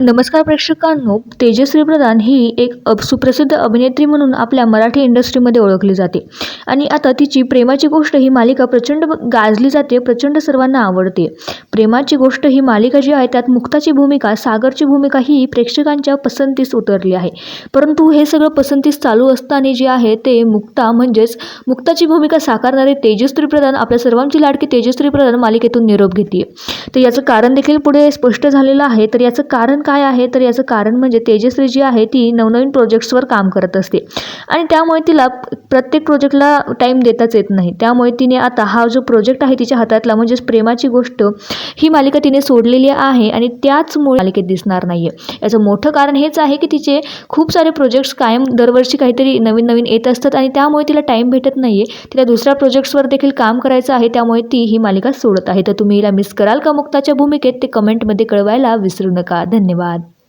नमस्कार प्रेक्षकांनो तेजश्री प्रधान ही एक अब सुप्रसिद्ध अभिनेत्री म्हणून आपल्या मराठी इंडस्ट्रीमध्ये ओळखली जाते. आणि आता तिची प्रेमाची गोष्ट ही मालिका प्रचंड गाजली जाते प्रचंड सर्वांना आवडते. प्रेमाची गोष्ट ही मालिका जी आहे त्यात मुक्ताची भूमिका सागरची भूमिका ही प्रेक्षकांच्या पसंतीस उतरली आहे. परंतु हे सगळं पसंतीस चालू असताना जे आहे ते मुक्ता म्हणजेच मुक्ताची भूमिका साकारणारे तेजश्री प्रधान आपल्या सर्वांची लाडकी तेजश्री प्रधान मालिकेतून निरोप घेते तर याचं कारण देखील पुढे स्पष्ट झालेलं आहे. तर याचं कारण काय आहे? तर याचं कारण म्हणजे तेजश्री जी आहे ती नवनवीन प्रोजेक्ट्सवर काम करत असते. आणि त्यामुळे तिला प्रत्येक प्रोजेक्टला टाईम देताच येत नाही. त्यामुळे तिने आता हा जो प्रोजेक्ट आहे तिच्या हातातला म्हणजेच प्रेमाची गोष्ट ही मालिका तिने सोडलेली आहे आणि त्याचमुळे मालिकेत दिसणार नाही आहे याचं मोठं कारण हेच आहे की तिचे खूप सारे प्रोजेक्ट्स कायम दरवर्षी काहीतरी नवीन नवीन येत असतात आणि त्यामुळे तिला टाईम भेटत नाही आहे तिला दुसऱ्या प्रोजेक्ट्सवर देखील काम करायचं आहे त्यामुळे ती ही मालिका सोडत आहे. तर तुम्ही हिला मिस कराल का मुक्ताच्या भूमिकेत? ते कमेंटमध्ये कळवायला विसरू नका. धन्यवाद. धन्यवाद